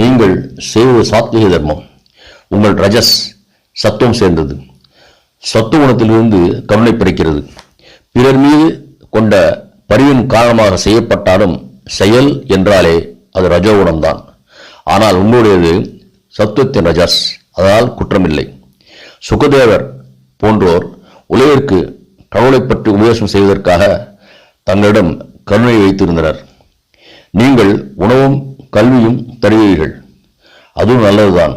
நீங்கள் செய்வது சாத்விக தர்மம். உங்கள் ரஜஸ் சத்துவம் சேர்ந்தது. சத்து குணத்திலிருந்து கருணை பிறக்கிறது. பிறர் மீது கொண்ட பரிவின் காரணமாக செய்யப்பட்டாலும் செயல் என்றாலே அது ரஜோகுணம்தான். ஆனால் உங்களுடையது சத்துவத்தின் ரஜஸ். அதனால் குற்றமில்லை. சுகதேவர் போன்றோர் உலகிற்கு கடவுளை பற்றி உபதேசம் செய்வதற்காக தங்களிடம் கருணை வைத்திருந்தனர். நீங்கள் உணவும் கல்வியும் தருவீர்கள் அதுவும் நல்லதுதான்.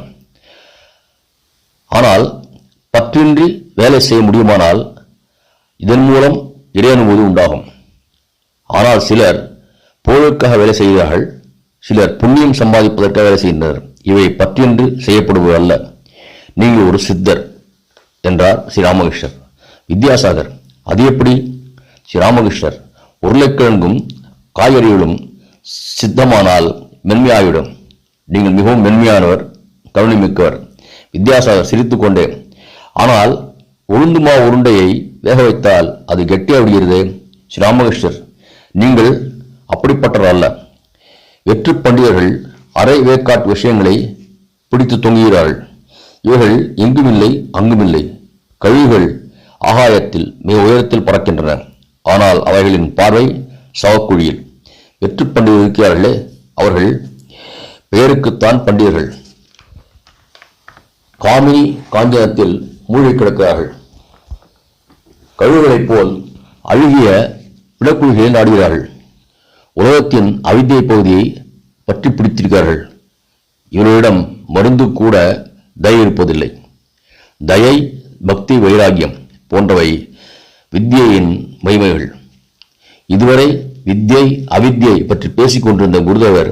ஆனால் பற்றின்றி வேலை செய்ய முடியுமானால் இதன் மூலம் இறையனுபூதி உண்டாகும். ஆனால் சிலர் போருக்காக வேலை செய்கிறார்கள் சிலர் புண்ணியம் சம்பாதிப்பதற்காக வேலை செய்கின்றனர். இவை பற்றின்றி செய்யப்படுவது அல்ல. நீங்கள் ஒரு சித்தர் என்றார் ஸ்ரீ ராமகிருஷ்ணர். வித்யாசாகர் அது எப்படி? ஸ்ரீ ராமகிருஷ்ணர் உருளைக்கிழங்கும் காய்கறிகளும் சித்தமானால் மென்மையாகிவிடும். நீங்கள் மிகவும் மென்மையானவர் கருணை மிக்கவர் வித்யாசாகர் சிரித்துக்கொண்டே ஆனால் உளுந்துமா உருண்டையை வேக வைத்தால் அது கெட்டியாக விடுகிறது? ஸ்ரீ ராமகிருஷ்ணர் நீங்கள் அப்படிப்பட்டவர் அல்ல. வெற்றி பண்டிதர்கள் அரை வேக்காட் விஷயங்களை பிடித்து தொங்குகிறார்கள். இவர்கள் எங்குமில்லை அங்குமில்லை. கழிவுகள் ஆகாயத்தில் மிக உயரத்தில் பறக்கின்றன. ஆனால் அவைகளின் பார்வை சவக்குழியில். வெற்றி பண்டிகை இருக்கிறார்களே அவர்கள் பெயருக்குத்தான் பண்டியர்கள் காமினி காஞ்சனத்தில் மூழ்கி கிடக்கிறார்கள். கழுகுகளைப் போல் அழுகிய பிளக்குழிகளில் நாடுகிறார்கள். உலகத்தின் அவித்திய பகுதியை பற்றி பிடித்திருக்கிறார்கள். இவர்களிடம் மருந்து கூட தயை இருப்பதில்லை. தயை பக்தி வைராகியம் போன்றவை வித்யையின் மகிமைகள். இதுவரை வித்யை அவித்யை பற்றி பேசிக் கொண்டிருந்த குருதேவர்